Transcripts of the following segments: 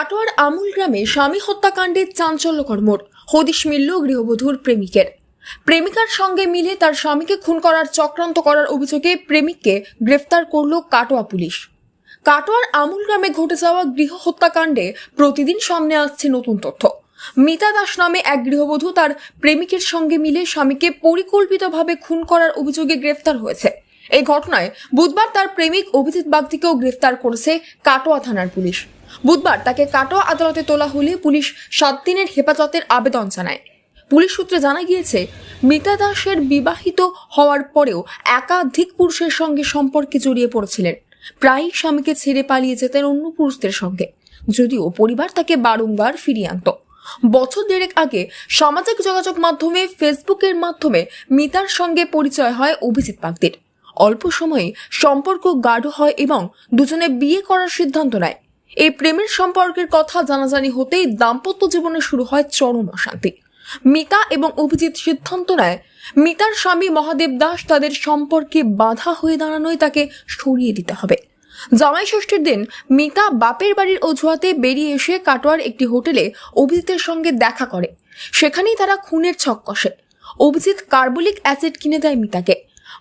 কাটোয়ার আমুল গ্রামে স্বামী হত্যাকাণ্ডের চাঞ্চল্যকর মোড়। হদিশ মিলল গৃহবধূর প্রেমিকের। প্রেমিকার সঙ্গে মিলে তার স্বামীকে খুন করার, চক্রান্ত করার অভিযোগে প্রেমিককে গ্রেফতার করল কাটোয়া পুলিশ। কাটোয়ার আমুল গ্রামে ঘটে যাওয়া গৃহ হত্যাকাণ্ডে প্রতিদিন সামনে আসছে নতুন তথ্য। মিতা দাস নামে এক গৃহবধূ তার প্রেমিকের সঙ্গে মিলে স্বামীকে পরিকল্পিতভাবে খুন করার অভিযোগে গ্রেফতার হয়েছে। এই ঘটনায় বুধবার তার প্রেমিক অভিজিৎ বাগদিকেও গ্রেফতার করেছে কাটোয়া থানার পুলিশ। বুধবার তাকে কাটোয়া আদালতে তোলা হলে পুলিশ সাত দিনের হেফাজতের আবেদন জানায়। পুলিশ সূত্রে জানা গিয়েছে, মিতা দাসের বিবাহিত হওয়ার পরেও একাধিক পুরুষের সঙ্গে সম্পর্কে জড়িয়ে পড়েছিলেন। প্রায়ই স্বামীকে ছেড়ে পালিয়ে যেতেন অন্য পুরুষদের সঙ্গে। যদিও পরিবার তাকে বারংবার ফিরিয়ে আনত। বছর দেড়েক আগে সামাজিক যোগাযোগ মাধ্যমে, ফেসবুকের মাধ্যমে মিতার সঙ্গে পরিচয় হয় অভিজিৎ বাগদির অল্প সময়ে সম্পর্ক গাঢ় হয় এবং দুজনে বিয়ে করার সিদ্ধান্ত নেয়। এই প্রেমের সম্পর্কের কথা জানাজানি হতেই দাম্পত্য জীবনে শুরু হয় চরম অশান্তি। মিতা এবং অভিজিৎ সিদ্ধান্ত নেয়, মিতার স্বামী মহাদেব দাস তাদের সম্পর্কে বাধা হয়ে দাঁড়ানোয় তাকে সরিয়ে দিতে হবে। জামাই ষষ্ঠীর দিন মিতা বাপের বাড়ির অজুহাতে বেরিয়ে এসে কাটোয়ার একটি হোটেলে অভিজিতের সঙ্গে দেখা করে। সেখানেই তারা খুনের ছক কষে। অভিজিৎ কার্বলিক অ্যাসিড কিনে দেয় মিতাকে।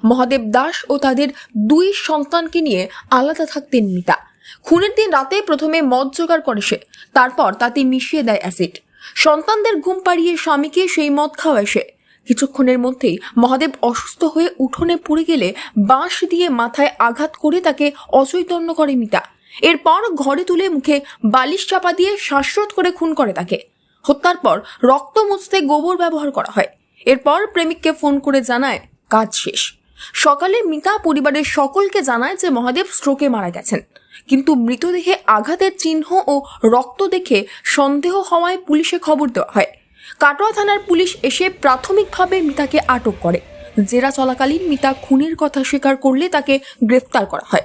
মহাদেব দাস ও তাদের দুই সন্তানকে নিয়ে আলাদা থাকতেন মিতা। খুনের দিন রাতে প্রথমে মদ জোগাড় করে সে, তারপর তাতে মিশিয়ে দেয় অ্যাসিড। সন্তানদের ঘুম পাড়িয়ে স্বামীকে সেই মদ খাওয়ায় সে। কিছুক্ষণের মধ্যেই মহাদেব অসুস্থ হয়ে উঠোনে পড়ে গেলে বাঁশ দিয়ে মাথায় আঘাত করে তাকে অচৈতন্য করে মিতা। এরপর ঘরে তুলে মুখে বালিশ চাপা দিয়ে শ্বাসরোধ করে খুন করে তাকে। হত্যার পর রক্ত মুছতে গোবর ব্যবহার করা হয়। এরপর প্রেমিককে ফোন করে জানায়, কাজ শেষ। সকালে মিতা পরিবারের সকলকে জানায় যে মহাদেব স্ট্রোকে মারা গেছেন। কিন্তু মৃতদেহে আঘাতের চিহ্ন ও রক্ত দেখে সন্দেহ হওয়ায় পুলিশে খবর দেওয়া হয়। কাটোয়া থানার পুলিশ এসে প্রাথমিকভাবে মিতাকে আটক করে। জেরা চলাকালীন মিতা খুনের কথা স্বীকার করলে তাকে গ্রেফতার করা হয়।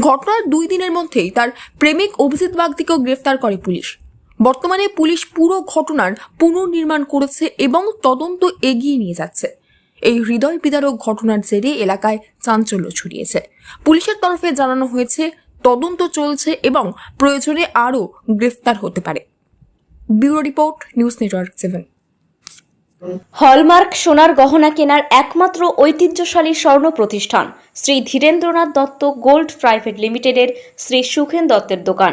ঘটনার দুই দিনের মধ্যেই তার প্রেমিক অভিজিৎ বাগদিকেও গ্রেফতার করে পুলিশ। বর্তমানে পুলিশ পুরো ঘটনার পুনর্নির্মাণ করেছে এবং তদন্ত এগিয়ে নিয়ে যাচ্ছে। এই হৃদয় বিদারক ঘটনার জেরে এলাকায় চাঞ্চল্য ছড়িয়েছে। পুলিশের তরফে জানানো হয়েছে, তদন্ত চলছে এবং প্রয়োজনে আরও গ্রেফতার হতে পারে। Bureau report, news network seven. Hallmark সোনার গহনা কেনার একমাত্র ঐতিহ্যশালী স্বর্ণ প্রতিষ্ঠান শ্রী ধীরেন্দ্রনাথ দত্ত গোল্ড প্রাইভেট লিমিটেডের শ্রী সুখেন দত্তের দোকান।